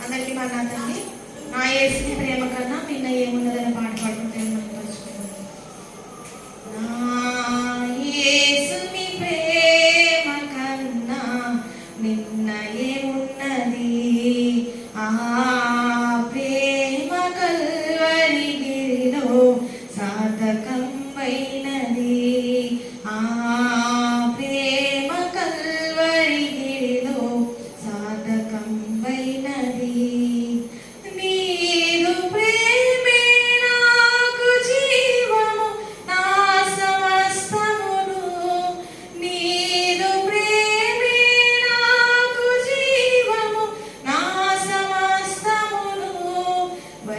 అందరికీ మా నా తండ్రి ప్రేమ కన్నా నిన్న ఏమున్నదని పాట పాడుకుంటే ప్రేమ కన్నా నిన్న ఏమున్నది? ఆ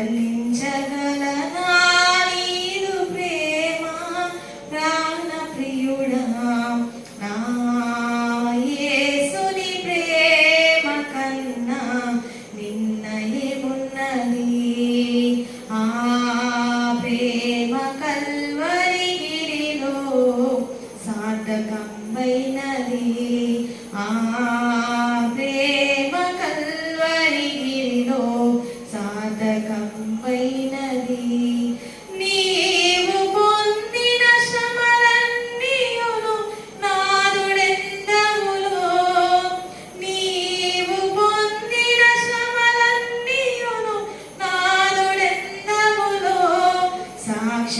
వర్ణించగలనా నీదు ప్రేమ ప్రాణప్రియుడా. నా యేసుని ప్రేమ కన్నా నిన్న ఏమున్నది ఆ ప్రేమ కల్వరిగిరిలో సార్థకమైనది ఆ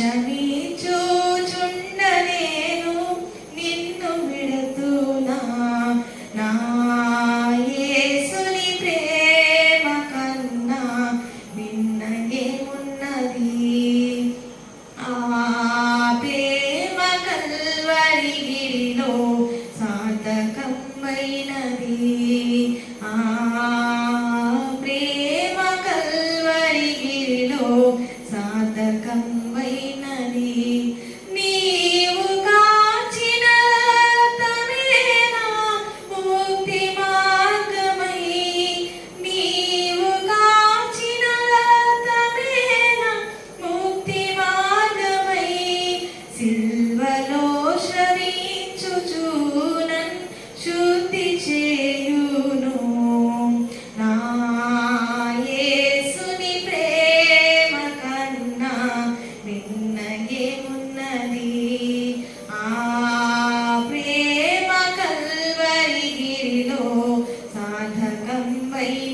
సాక్ష్యమిచ్చుచుండ నేను నిన్ను విడుతున్నా. నా యేసుని ప్రేమ కన్నా నిన్న ఏమున్నది ఆ ప్రేమ కల్వరిగిరిలో సార్థకమైనది. ಕೈ